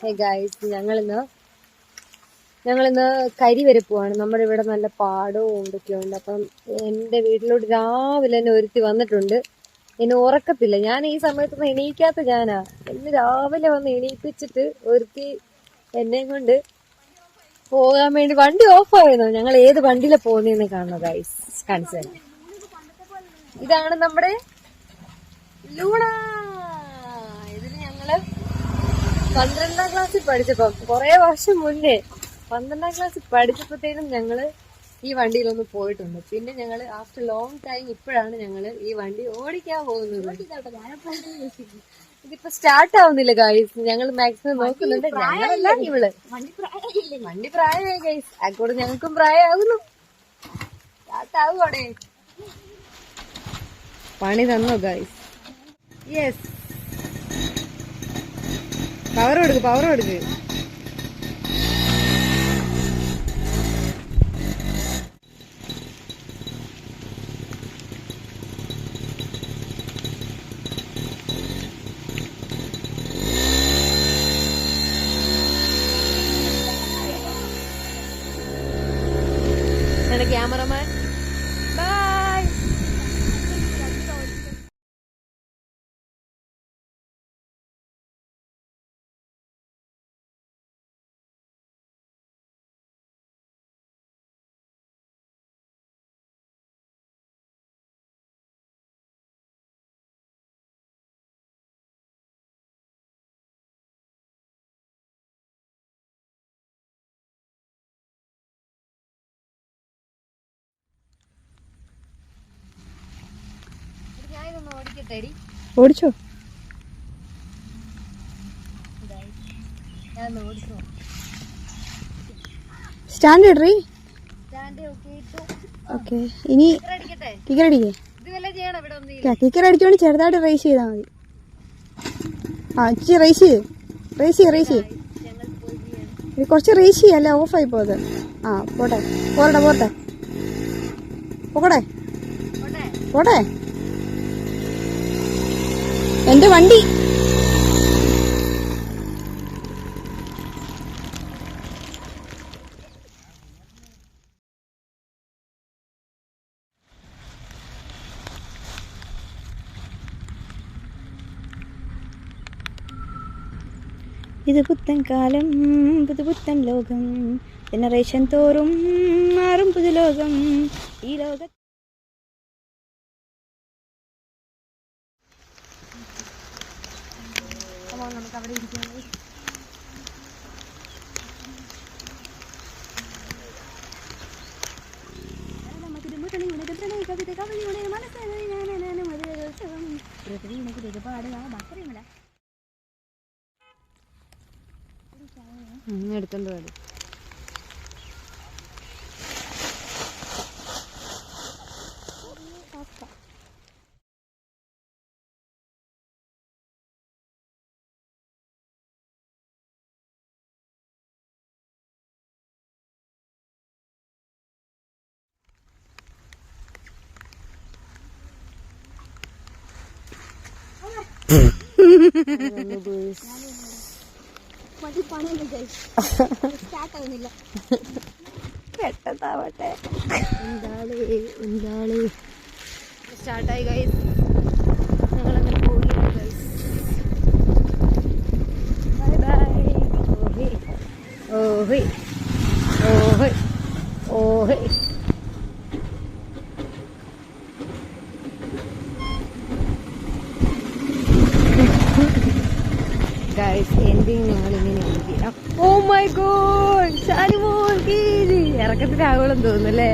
Hey guys ഞങ്ങളിന്ന് ഞങ്ങളിന്ന് കരി വരെ പോവാണ്. നമ്മുടെ ഇവിടെ നല്ല പാടവും ഇതൊക്കെയുണ്ട് അപ്പം എന്റെ വീട്ടിലോട്ട് രാവിലെ തന്നെ ഒരുത്തി വന്നിട്ടുണ്ട്. എന്നെ ഉറക്കത്തില്ല. ഞാൻ ഈ സമയത്തൊന്നും എണീക്കാത്ത ഞാനാ. എന്ന് രാവിലെ വന്ന് എണീപ്പിച്ചിട്ട് ഒരുത്തി എന്നെയും കൊണ്ട് പോകാൻ വേണ്ടി വണ്ടി ഓഫ് ആയിരുന്നു. ഞങ്ങൾ ഏത് വണ്ടിയിലാണ് പോകുന്നതെന്ന് കാണുന്നത് ഗൈസ് കൺസേൺ ഇതാണ് നമ്മുടെ ലൂണ. ഇതിൽ ഞങ്ങൾ പന്ത്രണ്ടാം ക്ലാസ്സിൽ പഠിച്ചപ്പം കുറെ വർഷം മുന്നേ പന്ത്രണ്ടാം ക്ലാസ്സിൽ പഠിച്ചപ്പോഴത്തേനും ഞങ്ങൾ ഈ വണ്ടിയിലൊന്ന് പോയിട്ടുണ്ട്. പിന്നെ ഞങ്ങൾ ആഫ്റ്റർ ലോങ് ടൈം ഇപ്പോഴാണ് ഞങ്ങൾ ഈ വണ്ടി ഓടിക്കാൻ പോകുന്നത്. ഇതിപ്പോ സ്റ്റാർട്ട് ആവുന്നില്ല ഗൈസ് ഞങ്ങൾ മാക്സിമം നോക്കുന്നുണ്ട്. ഞങ്ങളല്ല ഇവൾ. വണ്ടി പ്രായമായി ഗൈസ് അതുകൂടെ ഞങ്ങൾക്കും പ്രായമാകുന്നു. സ്റ്റാർട്ട് ആവുകയാണേ പണി തന്നോ ഗൈസ് യെസ് പവർ കൊടുക്ക് പവർ കൊടുക്ക്. ഓടിച്ചോ? സ്റ്റാൻഡ് ഇടറി. ഓക്കെ ഇനി കിക്കർ അടിക്കേ. കിക്കർ അടിച്ചോണ്ട് ചെറുതായിട്ട് റേസ് ചെയ്താൽ മതി. ആ ഇച്ചി റേസ് ചെയ്ത് റേസ് ചെയ്യ റേസ് ഇത് കുറച്ച് റേസ് ചെയ്യല്ലേ ഓഫായി പോയത് ആ പോട്ടെ. പോരട്ടെ. പോട്ടെ. പോകട്ടെ പോട്ടെ. എന്റെ വണ്ടി? ഇത് പുത്തൻ കാലം പുതുപുത്തൻ ലോകം. ജനറേഷൻ തോറും മാറും പുതുലോകം. ഈ ലോക അപ്പോൾ നമുക്ക് അവിടെ ഇരിക്കുന്നത് എടുത്തോണ്ട് പോയത് പെട്ടെന്നാവട്ടെ. എന്താളേ എന്താളേ സ്റ്റാർട്ടായി ഗൈസ് ഞങ്ങളങ്ങനെ പോവുകയാണ് ഗൈസ് ബൈ ബൈ ഓഹി ഓഹി ഓഹി ഓഹി എൻഡിങ് ഞങ്ങൾ ഇങ്ങനെ ഓ മൈ ഗോഡ് ഇറക്കത്തിൽ തോന്നുന്നു അല്ലേ?